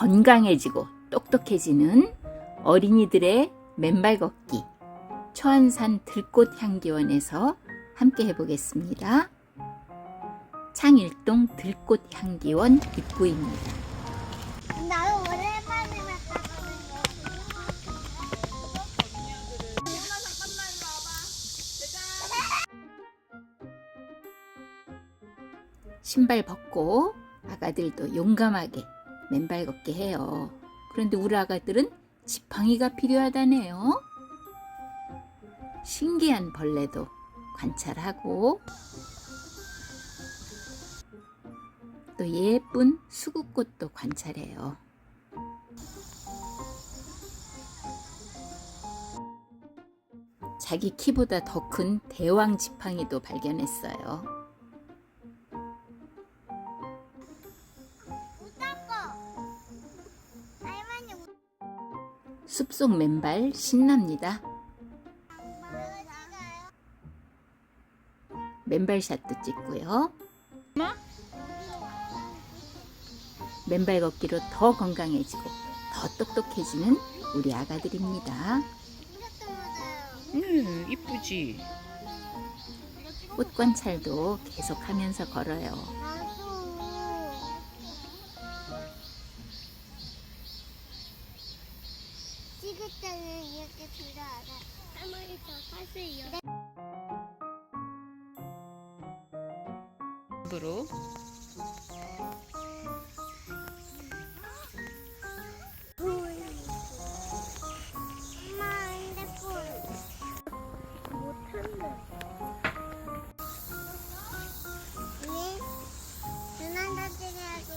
건강해지고 똑똑해지는 어린이들의 맨발 걷기 초안산 들꽃 향기원에서 함께 해보겠습니다. 창일동 들꽃 향기원 입구입니다. 나도 오랜만에 봤다. 신발 벗고 아가들도 용감하게 맨발 걷기 해요. 그런데 우리 아가들은 지팡이가 필요하다네요. 신기한 벌레도 관찰하고 또 예쁜 수국꽃도 관찰해요. 자기 키보다 더 큰 대왕 지팡이도 발견했어요. 숲속 맨발 신납니다. 맨발샷도 찍고요. 맨발 걷기로 더 건강해지고 더 똑똑해지는 우리 아가들입니다. 음, 이쁘지? 꽃 관찰도 계속 하면서 걸어요. 찍을 때는 이렇게 들어와서 할머니 저 사세요. 으로 엄마 핸드폰 못한다. 네. 누나 나중에 하고.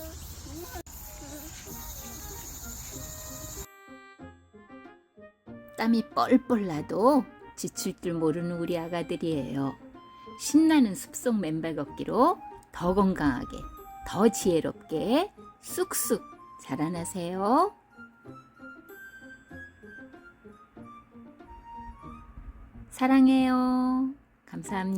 땀이 뻘뻘 나도 지칠 줄 모르는 우리 아가들이에요. 신나는 숲속 맨발 걷기로 더 건강하게, 더 지혜롭게 쑥쑥 자라나세요. 사랑해요. 감사합니다.